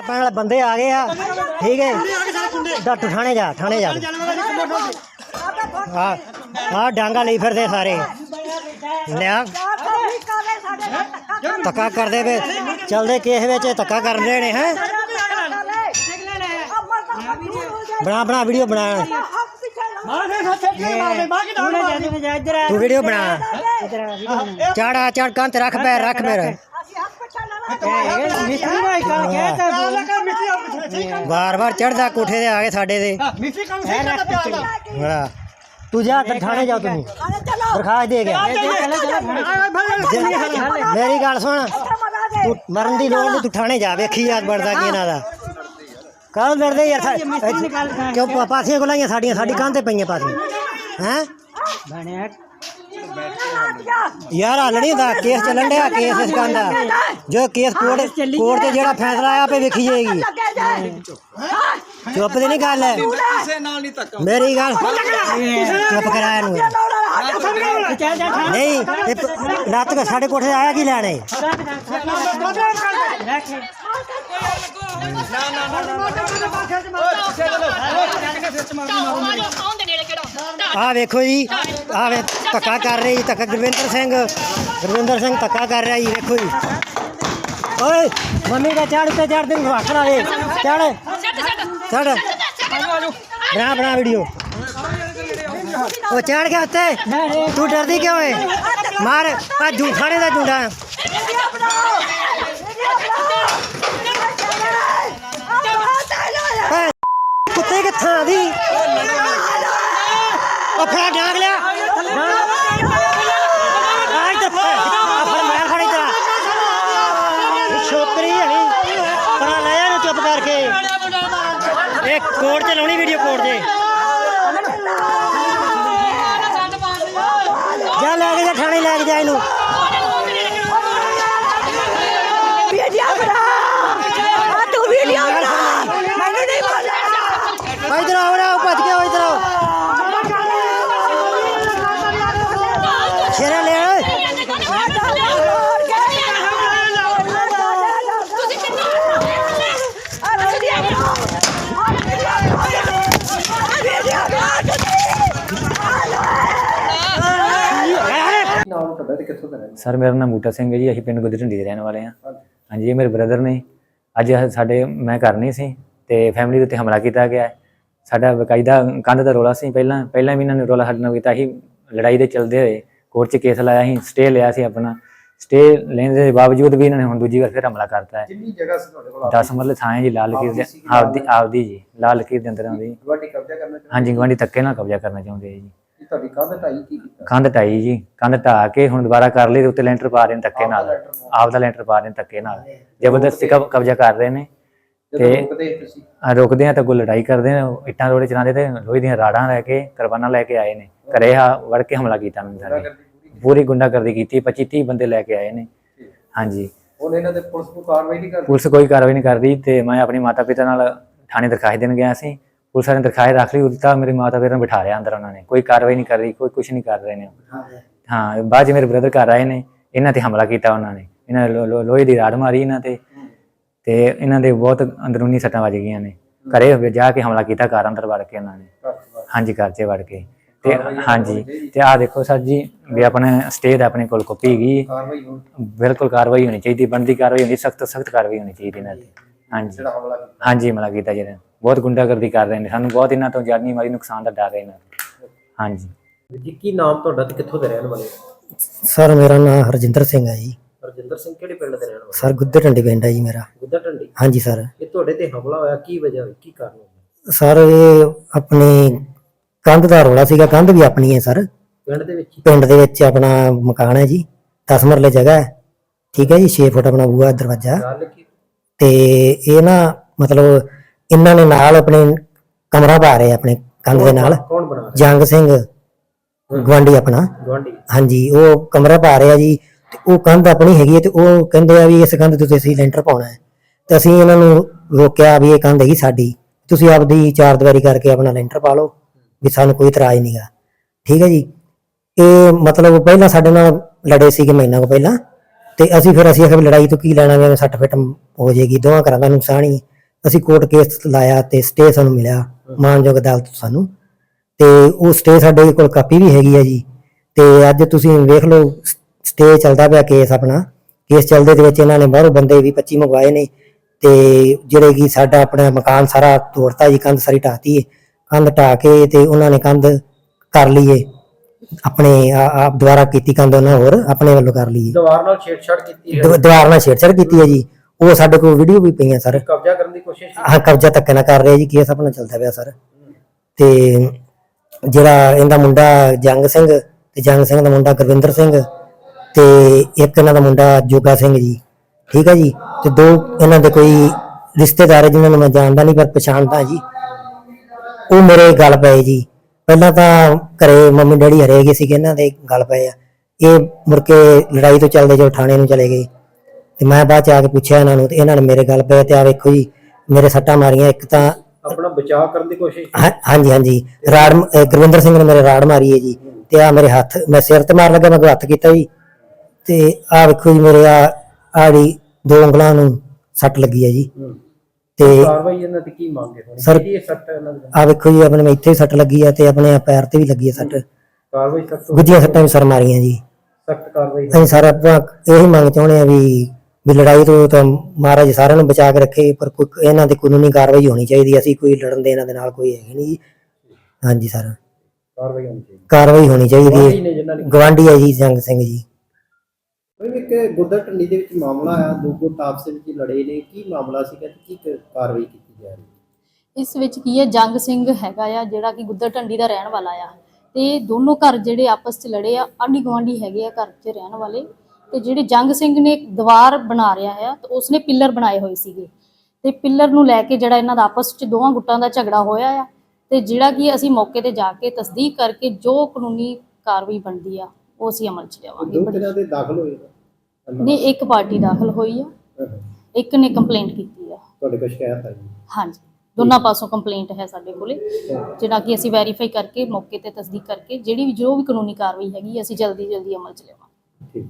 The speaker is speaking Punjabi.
ਪੈਣ ਵਾਲੇ ਬੰਦੇ ਆ ਗਏ ਆ। ਠੀਕ ਹੈ। ਡੱਟ ਥਾਣੇ ਜਾ ਥਾਣੇ ਜਾ। ਆ ਆ ਡਾਂਗਾ ਲਈ ਫਿਰਦੇ ਸਾਰੇ। ਲਿਆ। ਧੱਕਾ ਕਰਦੇ ਵੇ ਚਲਦੇ ਕੇਸ ਵਿੱਚ ਧੱਕਾ ਕਰਦੇ ਨੇ ਹੈ? ਬਣਾ ਬਣਾ ਵੀਡੀਓ ਬਣਾ। ਤੂੰ ਵੀਡੀਓ ਬਣਾ ਚੜਾ ਚੜ ਕੰਨ ਤੇ ਰੱਖ ਪੈਰ ਰੱਖ ਮੇਰਾ ਬਾਰ ਬਾਰ ਚੜਦਾ ਕੋਠੇ ਤੇ ਆ ਕੇ ਸਾਡੇ ਦੇ ਬੜਾ। ਤੂੰ ਜਾ ਤੇ ਥਾਣੇ ਜਾ ਤੂੰ ਦਰਖਾਸਤ ਦੇ ਗਿਆ ਮੇਰੀ ਗੱਲ ਸੁਣ। ਤੂੰ ਮਰਨ ਦੀ ਲੋੜ ਨਹੀਂ ਤੂੰ ਥਾਣੇ ਜਾ ਵੇਖੀ ਯਾਦ ਬਣਦਾ ਕੀ ਇਹਨਾਂ ਦਾ। ਕੱਲ ਲੜਦੇ ਯਾਰ ਸਾ- ਕਿਉਂ ਪਾ- ਪਾਥੀਆਂ ਗੁਲਾਈਆਂ ਸਾਡੀਆਂ ਸਾਡੀ ਕੰਨ ਤੇ ਪਈਆਂ ਪਾਥੀਆਂ ਹੈ? ਯਾਰ ਹਾਲਣੀ ਦਾ ਕੇਸ ਚੱਲਣ ਡਿਆ ਕੇਸ ਇਸ ਕੰਨ ਦਾ। ਜੋ ਕੇਸ ਕੋਰਟ ਕੋਰਟ ਤੇ ਜਿਹੜਾ ਫੈਸਲਾ ਆਇਆ ਆਪੇ ਵੇਖੀ ਜਾਏਗੀ। ਚੁੱਪ ਦੀ ਨਹੀਂ ਗੱਲ ਹੈ। ਮੇਰੀ ਗੱਲ ਚੁੱਪ ਕਰਾ ਇਹਨੂੰ। ਨਹੀਂ ਇਹ ਰਾਤ ਕੋ ਸਾਡੇ ਕੋਠੇ ਆਇਆ ਕੀ ਲੈਣੇ? ਆਹ ਵੇਖੋ ਜੀ, ਆਹ ਵੇ ਧੱਕਾ ਕਰ ਰਹੀ ਧੱਕਾ ਗੁਰਵਿੰਦਰ ਸਿੰਘ। ਗੁਰਵਿੰਦਰ ਸਿੰਘ ਧੱਕਾ ਕਰ ਰਿਹਾ ਜੀ, ਵੇਖੋ ਜੀ। ਓਏ, ਮੰਮੀ ਦਾ ਚੜ ਤੇ ਚੜ ਦਿਨ ਰੱਖ ਲਾ ਚੜ ਚੜ ਬਣਾ ਬਣਾ ਵੀਡੀਓ। ਉਹ ਚੜ ਗਿਆ ਉੱਤੇ। ਤੂੰ ਡਰਦੀ ਕਿਉਂ ਏ? ਮਾਰ। ਆ ਜੂਠਾਣੇ ਦਾ ਜੂੰਡਾ। ਕੁੱਤੇ ਕਿੱਥਾਂ ਦੀ? ਫੜਾ ਡਾਂਗ ਲਿਆ। ਆਜ ਤੇ ਫੜ। ਮੈਂ ਫੜੀ ਤਰਾ ਛੋਕਰੀ ਹੈ ਨੀ। ਪਰਾ ਲੈ ਜਾ ਇਹਨੂੰ ਚੁੱਪ ਕਰਕੇ। ਇਹ ਕੋਰਟ ਤੇ ਲਾਉਣੀ ਵੀਡੀਓ ਕੋਰਟ ਤੇ। ਜਾ ਲੈ ਕੇ ਜਾ, ਥਾਣੇ ਲੈ ਕੇ ਜਾ ਇਹਨੂੰ ਤੂੰ ਵੀਡੀਓ ਬਣਾ ਮੈਨੂੰ ਨਹੀਂ ਬੋਲਣਾ ਇਧਰ ਆਓ ਨਾ ਭੱਜ ਕੇ ਆਓ ਇਧਰ ਆਓ ਸ਼ੇਰਾ ਲੈ ਓਏ ਨਾਮ ਤੁਹਾਡਾ ਤੇ ਕਿੱਥੋਂ ਦਾ ਰਹਿਣ ਸਰ ਮੇਰਾ ਨਾਮ ਬੂਟਾ ਸਿੰਘ ਹੈ ਜੀ ਅਸੀਂ ਪਿੰਡ ਗੁੱਦੀ ਢੰਡੀ ਦੇ ਰਹਿਣ ਵਾਲੇ ਹਾਂ। ਹਾਂਜੀ। ਇਹ ਮੇਰੇ ਬ੍ਰਦਰ ਨੇ। ਅੱਜ ਸਾਡੇ ਮੈਂ ਘਰ ਨਹੀਂ ਸੀ ਤੇ ਫੈਮਿਲੀ ਦੇ ਉੱਤੇ ਹਮਲਾ ਕੀਤਾ ਗਿਆ ਹੈ। ਸਾਡਾ ਬਕਾਇਦਾ ਕੰਧ ਦਾ ਰੋਲਾ ਸੀ। ਪਹਿਲਾਂ ਪਹਿਲਾਂ ਵੀ ਇਹਨਾਂ ਨੇ ਰੋਲਾ ਸਾਡੇ ਨਾਲ ਕੀਤਾ ਸੀ। ਲੜਾਈ ਦੇ ਚਲਦੇ ਹੋਏ ਕੋਰਟ 'ਚ ਕੇਸ ਲਾਇਆ ਸੀ ਸਟੇ ਲਿਆ ਸੀ ਆਪਣਾ। ਸਟੇ ਲੈਣ ਦੇ ਬਾਵਜੂਦ ਵੀ ਇਹਨਾਂ ਨੇ ਹੁਣ ਦੂਜੀ ਵਾਰ ਫਿਰ ਹਮਲਾ ਕਰਤਾ ਹੈ। ਕਿੰਨੀ ਜਗ੍ਹਾ ਸੀ ਤੁਹਾਡੇ ਕੋਲ? 10 ਮਰਲੇ ਥਾਂ ਹੈ ਜੀ ਲਾਲ ਲਕੀਰ ਦੇ ਆਪਦੀ ਆਪਦੀ ਜੀ ਲਾਲ ਲਕੀਰ ਦੇ ਅੰਦਰ ਆਉਂਦੀ। ਤੁਹਾਡੀ ਕਬਜ਼ਾ ਕਰਨਾ ਚਾਹੁੰਦੇ ਹਾਂਜੀ ਗਵਾਂਢੀ ਧੱਕੇ ਨਾਲ ਕਬਜ਼ਾ ਕਰਨਾ ਚਾਹੁੰਦੇ ਆ ਜੀ। ਤੁਹਾਡੀ ਕੰਧ ਢਾਈ ਕੀ ਕੀਤਾ? ਕੰਧ ਢਾਈ ਜੀ ਕੰਧ ਢਾ ਕੇ ਹੁਣ ਦੁਬਾਰਾ ਕਰ ਲਈ ਤੇ ਉੱਤੇ ਲੈਂਟਰ ਪਾ ਰਹੇ ਨੇ ਧੱਕੇ ਨਾਲ। ਆਪ ਦਾ ਲੈਂਟਰ ਪਾ ਰਹੇ ਨੇ ਧੱਕੇ ਨਾਲ। ਜ਼ਬਰਦਸਤੀ ਕਬ- ਕਬਜ਼ਾ ਕਰ ਰਹੇ ਨੇ ਤੇ- ਰੁਕਦੇ ਤੁਸੀਂ। ਆ ਰੁਕਦੇ ਆ ਤਾਂ ਕੋਈ ਲੜਾਈ ਕਰਦੇ ਨੇ ਇੱਟਾਂ ਰੋੜੇ ਚਲਾਉਂਦੇ ਤੇ ਲੋਹੇ ਦੀਆਂ ਰਾੜਾਂ ਲੈ ਕੇ ਕਿਰਪਾਨਾਂ ਲੈ ਕੇ ਆਏ ਨੇ। ਘਰੇ ਆ ਵੜ ਕੇ ਹਮਲਾ ਕੀਤਾ ਉਹਨਾਂ ਨੇ ਸਾਡੇ ਕਰਦੀ ਪੂਰੀ ਪੂਰੀ ਗੁੰਡਾਗਰਦੀ ਕੀਤੀ 25 30 ਬੰਦੇ ਲੈ ਕੇ ਆਏ ਨੇ। ਹਾਂਜੀ। ਹੁਣ ਇਹਨਾਂ ਦੇ ਪੁਲਿਸ ਨੂੰ ਕਾਰਵਾਈ ਨਹੀਂ ਕਰਦੀ ਪੁਲਿਸ ਕੋਈ ਕਾਰਵਾਈ ਨਹੀਂ ਕਰਦੀ ਤੇ ਮੈਂ ਆਪਣੀ ਮਾਤਾ ਪਿਤਾ ਨਾਲ ਥਾਣੇ ਦਰਖਾਸਤ ਦੇਣ ਗਿਆ ਸੀ। ਪੁਲਿਸ ਵਾਲਿਆਂ ਨੇ ਦਰਖਾਸਤ ਰੱਖ ਲਈ ਉਲਟਾ ਮੇਰੀ ਮਾਤਾ ਪਿਤਾ ਨੂੰ ਬਿਠਾ ਲਿਆ ਅੰਦਰ ਉਹਨਾਂ ਨੇ। ਕੋਈ ਕਾਰਵਾਈ ਨਹੀਂ ਕਰ ਰਹੀ ਕੋਈ ਕੁਝ ਨਹੀਂ ਕਰ ਰਹੇ ਨੇ। ਹਾਂ ਬਾਅਦ 'ਚ ਮੇਰੇ ਬ੍ਰਦਰ ਘਰ ਆਏ ਨੇ ਇਹਨਾਂ ਤੇ ਹਮਲਾ ਕੀਤਾ ਉਹਨਾਂ ਨੇ। ਇਹਨਾਂ ਲੋਹੇ ਦੀ ਰਾੜ ਮਾਰੀ ਇਹਨਾਂ ਤੇ। ਤੇ ਇਹਨਾਂ ਦੇ ਬਹੁਤ ਅੰਦਰੂਨੀ ਸੱਟਾਂ ਵੱਜ ਗਈਆਂ ਨੇ। ਘਰੇ ਜਾ ਕੇ ਹਮਲਾ ਕੀਤਾ ਘਰ ਅੰਦਰ ਵੜ ਕੇ ਇਹਨਾਂ ਨੇ। ਹਾਂਜੀ ਘਰ 'ਚ ਵੜ ਕੇ। ਤੇ ਹਾਂਜੀ ਤੇ ਆਹ ਦੇਖੋ ਸਰ ਜੀ ਵੀ ਆਪਣੇ ਸਟੇ ਦਾ ਆਪਣੇ ਕੋਲ ਕਾਪੀ ਹੋਣ। ਬਿਲਕੁਲ ਕਾਰਵਾਈ ਹੋਣੀ ਚਾਹੀਦੀ ਬਣਦੀ ਕਾਰਵਾਈ ਹੋਣੀ ਸਖਤ ਸਖਤ ਕਾਰਵਾਈ ਹੋਣੀ ਚਾਹੀਦੀ ਇਹਨਾਂ ਤੇ ਹਾਂਜੀ ਹਾਂਜੀ ਹਮਲਾ ਕੀਤਾ ਜਿਹੜਾ। ਬਹੁਤ ਗੁੰਡਾਗਰਦੀ ਕਰ ਰਹੇ ਨੇ ਸਾਨੂੰ ਬਹੁਤ ਇਹਨਾਂ ਤੋਂ ਜਾਨੀ ਮਾਲੀ ਨੁਕਸਾਨ ਦਾ ਡਰ ਹੈ ਇਹਨਾਂ ਤੋਂ। ਹਾਂਜੀ। ਜੀ ਕੀ ਨਾਮ ਤੁਹਾਡਾ ਤੇ ਕਿੱਥੋਂ ਦੇ ਰਹਿਣ ਵਾਲੇ ਸਰ ਮੇਰਾ ਨਾਮ ਹਰਜਿੰਦਰ ਸਿੰਘ ਹੈ ਜੀ। ਰਜਿੰਦਰ ਸਿੰਘ ਕਿਹੜੇ ਪਿੰਡ ਦੇ ਰਹਿਣ ਵਾਲੇ ਸਰ ਗੁੱਦੇ ਢੰਡੀ ਪਿੰਡ ਹੈ ਜੀ ਮੇਰਾ। ਗੁੱਦਾ ਟੰਡੀ? ਹਾਂਜੀ ਸਰ। ਇਹ ਤੁਹਾਡੇ ਤੇ ਹਮਲਾ ਹੋਇਆ ਕੀ ਵਜ੍ਹਾ ਹੋਈ ਕੀ ਕਾਰਨ ਹੋਇਆ? ਸਰ ਇਹ ਆਪਣੀ ਕੰਧ ਦਾ ਰੋਲਾ ਸੀਗਾ ਕੰਧ ਵੀ ਆਪਣੀ ਹੈ ਸਰ। ਪਿੰਡ ਦੇ ਵਿੱਚ ਹੀ? ਪਿੰਡ ਦੇ ਵਿੱਚ ਆਪਣਾ ਮਕਾਨ ਹੈ ਜੀ 10 ਮਰਲੇ ਜਗ੍ਹਾ ਹੈ। ਠੀਕ ਹੈ ਜੀ 6 ਫੁੱਟ ਆਪਣਾ ਬੂਹਾ ਦਰਵਾਜ਼ਾ। ਗੱਲ ਕੀ? ਤੇ ਇਹ ਨਾ ਮਤਲਬ ਇਹਨਾਂ ਨੇ ਨਾਲ ਆਪਣੇ ਕਮਰਾ ਪਾ ਰਹੇ ਆਪਣੇ ਕੰਧ ਦੇ ਨਾਲ। ਕੌਣ ਬਣਾ ਰਿਹਾ ਜੰਗ ਸਿੰਘ ਗਵਾਂਢੀ ਆਪਣਾ। ਗਵਾਂਢੀ ਹਾਂਜੀ ਉਹ ਕਮਰਾ ਪਾ ਰਿਹਾ ਜੀ ਤੇ ਉਹ ਕੰਧ ਆਪਣੀ ਹੈਗੀ ਹੈ ਤੇ ਉਹ ਕਹਿੰਦੇ ਆ ਵੀ ਇਸ ਕੰਧ ਤੇ ਅਸੀਂ ਲੈਂਟਰ ਪਾਉਣਾ ਹੈ। ਤੇ ਅਸੀਂ ਇਹਨਾਂ ਨੂੰ ਰੋਕਿਆ ਵੀ ਇਹ ਕੰਧ ਹੈਗੀ ਸਾਡੀ। ਤੁਸੀਂ ਆਪਦੀ ਚਾਰ ਦੀਵਾਰੀ ਕਰਕੇ ਆਪਣਾ ਲੈਂਟਰ ਪਾ ਲਓ ਵੀ ਸਾਨੂੰ ਕੋਈ ਇਤਰਾਜ਼ ਨਹੀਂਗਾ ਠੀਕ ਹੈ ਜੀ? ਇਹ ਮਤਲਬ ਪਹਿਲਾਂ ਸਾਡੇ ਨਾਲ ਲੜੇ ਸੀਗੇ ਮਹੀਨਾ ਕੁ ਪਹਿਲਾਂ ਤੇ ਅਸੀਂ ਫਿਰ ਅਸੀਂ ਆਖਿਆ ਵੀ ਲੜਾਈ ਤੋਂ ਕੀ ਲੈਣਾ ਵੀ ਐਵੇਂ ਸੱਟ ਫਿੱਟ ਹੋ ਜਾਏਗੀ ਦੋਵਾਂ ਘਰਾਂ ਦਾ ਨੁਕਸਾਨ ਹੈ। ਅਸੀਂ ਕੋਰਟ ਕੇਸ ਲਾਇਆ ਤੇ ਸਟੇ ਸਾਨੂੰ ਮਿਲਿਆ ਮਾਨਯੋਗ ਅਦਾਲਤ ਤੋਂ ਸਾਨੂੰ। ਤੇ ਉਹ ਸਟੇ ਸਾਡੇ ਕੋਲ ਕਾਪੀ ਵੀ ਹੈਗੀ ਆ ਜੀ। ਤੇ ਅੱਜ ਤੁਸੀਂ ਵੇਖ ਲਓ ਸਟੇ ਚੱਲਦਾ ਪਿਆ ਕੇਸ ਆਪਣਾ। ਕੇਸ ਚੱਲਦੇ ਦੇ ਵਿੱਚ ਇਹਨਾਂ ਨੇ ਬਾਹਰੋਂ ਬੰਦੇ ਵੀ 25 ਮੰਗਵਾਏ ਨੇ। ਤੇ ਜਿਹੜੇ ਕਿ ਸਾਡਾ ਆਪਣਾ ਮਕਾਨ ਸਾਰਾ ਤੋੜਤਾ ਜੀ ਕੰਧ ਸਾਰੀ ਢਾਤੀ ਹੈ ਕੰਧ ਢਾ ਕੇ ਤੇ ਉਹਨਾਂ ਨੇ ਕੰਧ ਕਰ ਲਈਏ। ਆਪਣੇ ਆਪ ਦੁਆਰਾ ਕੀਤੀ ਕੰਧ ਉਹਨਾਂ ਹੋਰ ਆਪਣੇ ਵੱਲੋਂ ਕਰ ਲਈ ਦੀਵਾਰ ਨਾਲ ਛੇੜਛਾੜ ਕੀਤੀ ਹੈ। ਦੀਵਾਰ ਨਾਲ ਛੇੜਛਾੜ ਕੀਤੀ ਹੈ ਜੀ। ਉਹ ਸਾਡੇ ਕੋਲ ਵੀਡੀਓ ਵੀ ਪਈਆਂ ਸਰ। ਕਬਜ਼ਾ ਕਰਨ ਦੀ ਕੋਸ਼ਿਸ਼ ਆਹ ਕਬਜ਼ਾ ਧੱਕੇ ਨਾਲ ਕਰ ਰਿਹਾ ਜੀ ਕੇਸ ਆਪਣਾ ਚੱਲਦਾ ਪਿਆ ਸਰ। ਤੇ ਜਿਹੜਾ ਇਹਦਾ ਮੁੰਡਾ ਜੰਗ ਸਿੰਘ ਤੇ ਜੰਗ ਸਿੰਘ ਦਾ ਮੁੰਡਾ ਗੁਰਵਿੰਦਰ ਸਿੰਘ ਤੇ ਇੱਕ ਇਹਨਾਂ ਦਾ ਮੁੰਡਾ ਜੋਗਾ ਸਿੰਘ ਜੀ ਠੀਕ ਹੈ ਜੀ? ਤੇ ਦੋ ਇਹਨਾਂ ਦੇ ਕੋਈ ਰਿਸ਼ਤੇਦਾਰ ਹੈ ਜਿਨ੍ਹਾਂ ਨੂੰ ਮੈਂ ਜਾਣਦਾ ਨਹੀਂ ਪਰ ਪਛਾਣਦਾ ਜੀ। ਉਹ ਮੇਰੇ ਗੱਲ ਪਏ ਜੀ। ਪਹਿਲਾਂ ਤਾਂ ਘਰੇ ਮੰਮੀ ਡੈਡੀ ਹਰੇ ਗਏ ਸੀਗੇ ਇਹਨਾਂ ਦੇ ਗੱਲ ਪਏ ਆ। ਇਹ ਮੁੜ ਕੇ ਲੜਾਈ ਤੋਂ ਚੱਲਦੇ ਜੋ ਥਾਣੇ ਨੂੰ ਚਲੇ ਗਏ। ਤੇ ਮੈਂ ਬਾਅਦ ਚ ਆ ਕੇ ਪੁੱਛਿਆ ਇਹਨਾਂ ਨੂੰ ਤੇ ਇਹਨਾਂ ਨੇ ਮੇਰੇ ਗੱਲ ਪਏ ਤੇ ਆ ਵੇਖੋ ਜੀ ਮੇਰੇ ਸੱਟਾਂ ਮਾਰੀਆਂ ਇੱਕ ਤਾਂ ਆਪਣਾ ਬਚਾਅ ਕਰਨ ਦੀ ਕੋਸ਼ਿਸ਼। ਹਾਂ- ਹਾਂਜੀ ਹਾਂਜੀ ਰਾੜ ਮ- ਅਹ ਗੁਰਵਿੰਦਰ ਸਿੰਘ ਨੇ ਮੇਰੇ ਰਾੜ ਮਾਰੀ ਹੈ ਜੀ ਤੇ ਆ ਮੇਰੇ ਹੱਥ ਮੈਂ ਸਿਰ ਤੇ ਮਾਰ ਲੱਗਾ ਮੈਂ ਹੱਥ ਕੀਤਾ ਜੀ ਤੇ ਆ ਵੇਖੋ ਜੀ ਮੇਰੇ ਆ ਆੜੀ ਦੋ ਉਂਗਲਾਂ ਨੂੰ ਸੱਟ ਲੱਗੀ ਹੈ ਜੀ। ਹੂੰ। ਤੇ ਕਾਰਵਾਈ ਇਹਨਾਂ ਦੀ ਕੀ ਮੰਗ ਹੈ? ਹੁਣ ਸਰ- ਕਿਹਦੀ ਇਹ ਸੱਟ ਹੈ ਇਹਨਾਂ ਦੀ? ਆ ਵੇਖੋ ਜੀ ਆਪਣੇ ਇੱਥੇ ਹੀ ਸੱਟ ਲੱਗੀ ਹੈ ਤੇ ਆਪਣੇ ਆਹ ਪੈਰ ਤੇ ਵੀ ਲੱਗੀ ਹੈ ਸੱਟ। ਕਾਰਵਾਈ ਸਖਤ ਗੁੱਜੀਆਂ ਸੱਟਾਂ ਵੀ ਸਰ ਮਾਰੀਆਂ ਜੀ। ਸਖਤ ਕਾਰਵਾਈ ਅਸੀਂ ਸਾਰਾ ਆਪਾਂ ਇਹੀ ਮੰਗ ਚਾਹੁੰਦੇ ਆ ਵੀ ਵੀ ਲੜਾਈ ਤੋਂ ਤਾਂ ਮਹਾਰਾਜ ਸਾਰਿਆਂ ਨੂੰ ਬਚਾ ਕੇ ਰੱਖੇ ਪਰ ਕੋਈ ਇਹਨਾਂ ਤੇ ਕਾਨੂੰਨੀ ਕਾਰਵਾਈ ਹੋਣੀ ਚਾਹੀਦੀ ਅਸੀਂ ਕੋਈ ਲੜਨ ਦੇ ਇਹਨਾਂ ਦੇ ਨਾਲ ਕੋਈ ਹੈਗੀ ਨਹੀਂ ਜੀ। ਹਾਂਜੀ ਸਰ। ਕਾਰਵਾਈ ਹੋਣੀ ਚਾਹੀਦੀ। ਕਾਰਵਾਈ ਹੋਣੀ ਚਾਹੀਦੀ ਗਵਾਂਢੀ ਹੈ ਗਵਾਂਢੀ ਹੈ ਜੀ ਜੰਗ ਸਿੰਘ ਜੀ। ਕੋਈ ਇੱਕ ਗੁੱਦਰ ਟੰਡੀ ਦੇ ਵਿੱਚ ਮਾਮਲਾ ਆਇਆ ਦੋ ਗੁੱਟ ਆਪਸ ਵਿੱਚ ਲੜੇ ਨੇ ਕੀ ਮਾਮਲਾ ਸੀਗਾ ਤੇ ਕੀ ਕ- ਕਾਰਵਾਈ ਕੀਤੀ ਜਾ ਰਹੀ ਹੈ? ਇਸ ਵਿੱਚ ਕੀ ਹੈ ਜੰਗ ਸਿੰਘ ਹੈਗਾ ਆ ਜਿਹੜਾ ਕਿ ਗੁੱਦਰ ਟੰਡੀ ਦਾ ਰਹਿਣ ਵਾਲਾ ਆ। ਤੇ ਦੋਨੋਂ ਘਰ ਜਿਹੜੇ ਆਪਸ 'ਚ ਲੜੇ ਆ ਆਂਢੀ ਗੁਆਂਢੀ ਹੈਗੇ ਆ ਘਰ 'ਚ ਰਹਿਣ ਵਾਲੇ। ਤੇ ਜਿਹੜੇ ਜੰਗ ਸਿੰਘ ਨੇ ਦੀਵਾਰ ਬਣਾ ਰਿਹਾ ਹੈ ਤੇ ਉਸਨੇ ਪਿੱਲਰ ਬਣਾਏ ਹੋਏ ਸੀਗੇ। ਤੇ ਪਿੱਲਰ ਨੂੰ ਲੈ ਕੇ ਜਿਹੜਾ ਇਹਨਾਂ ਦਾ ਆਪਸ 'ਚ ਦੋਵਾਂ ਗੁੱਟਾਂ ਦਾ ਝਗੜਾ ਹੋਇਆ ਆ ਤੇ ਜਿਹੜਾ ਕਿ ਅਸੀਂ ਮੌਕੇ ਤੇ ਜਾ ਕੇ ਤਸਦੀਕ ਕਰਕੇ ਜੋ ਕਾਨੂੰਨੀ ਕਾਰਵਾਈ ਬਣਦੀ ਆ ਉਹ ਅਸੀਂ ਅਮਲ 'ਚ ਲਿਆਵਾਂਗੇ। ਦੋ ਤਰ੍ਹਾਂ ਦੇ ਦਾਖਲ ਹੋਏ ਨੇ ਨੇ ਇੱਕ ਪਾਰਟੀ ਦਾਖਲ ਹੋਈ ਆ। ਇੱਕ ਨੇ ਕੰਪਲੇਂਟ ਕੀਤੀ ਆ। ਤੁਹਾਡੇ ਕੋਲ ਸ਼ਿਕਾਇਤ ਆਈ? ਹਾਂਜੀ ਦੋਨਾਂ ਪਾਸੋਂ ਕੰਪਲੇਂਟ ਹੈ ਸਾਡੇ ਕੋਲੇ ਜਿਹੜਾ ਕਿ ਅਸੀਂ ਵੈਰੀਫਾਈ ਕਰਕੇ ਮੌਕੇ ਤੇ ਤਸਦੀਕ ਕਰਕੇ ਜਿਹੜੀ ਵੀ ਜੋ ਵੀ ਕਾਨੂੰਨੀ ਕਾਰਵਾਈ ਹੈਗੀ ਅਸੀਂ ਜਲਦੀ ਜਲਦੀ ਅਮਲ ਚ ਲਿਆਵਾਂਗੇ। ਠੀਕ।